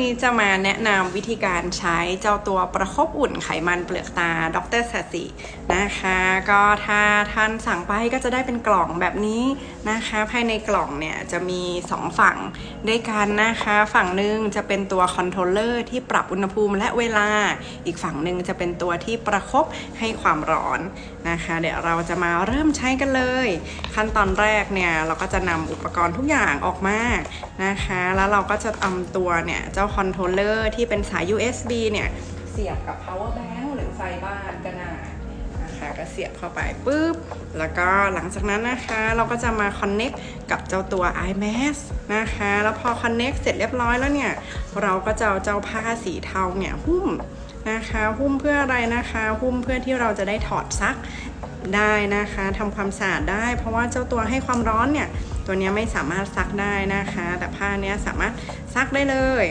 นี่จะมาแนะนำวิธีการใช้เจ้าตัวประคบอุ่นไขมันเปลือกตาดรสสินะคะ ก็ถ้าท่านสั่งไปก็จะได้เป็นกล่องแบบนี้นะคะ ภายในกล่องเนี่ยจะมี 2 ฝั่งด้วยกันนะคะ ฝั่งหนึ่งจะเป็นตัวคอนโทรลเลอร์ที่ปรับอุณหภูมิและเวลา อีกฝั่งหนึ่งจะเป็นตัวที่ประคบให้ความร้อนนะคะ เดี๋ยวเราจะมาเริ่มใช้กันเลย ขั้นตอนแรกเนี่ยเราก็จะนำอุปกรณ์ทุกอย่างออกมานะคะ แล้วเราก็จะเอาตัวเนี่ยเจ้าคอนโทรลเลอร์ที่เป็นสาย USB เนี่ยเสียบกับ power bank หรือไฟบ้านก็ได้นะคะก็เสียบเข้าไปปุ๊บ แล้วก็หลังจากนั้นนะคะเราก็จะมา connect กับเจ้าตัว iMac นะคะ แล้วพอ connect เสร็จเรียบร้อยแล้วเนี่ย เราก็จะเอาเจ้าผ้าสีเทาเนี่ยหุ้มนะคะหุ้มเพื่ออะไรนะคะหุ้มเพื่อที่เราจะได้ถอดซักได้นะคะทำความสะอาดได้ เพราะว่าเจ้าตัวให้ความร้อนเนี่ยตัวนี้ไม่สามารถซักได้นะคะ แต่ผ้าเนี้ยสามารถซักได้เลย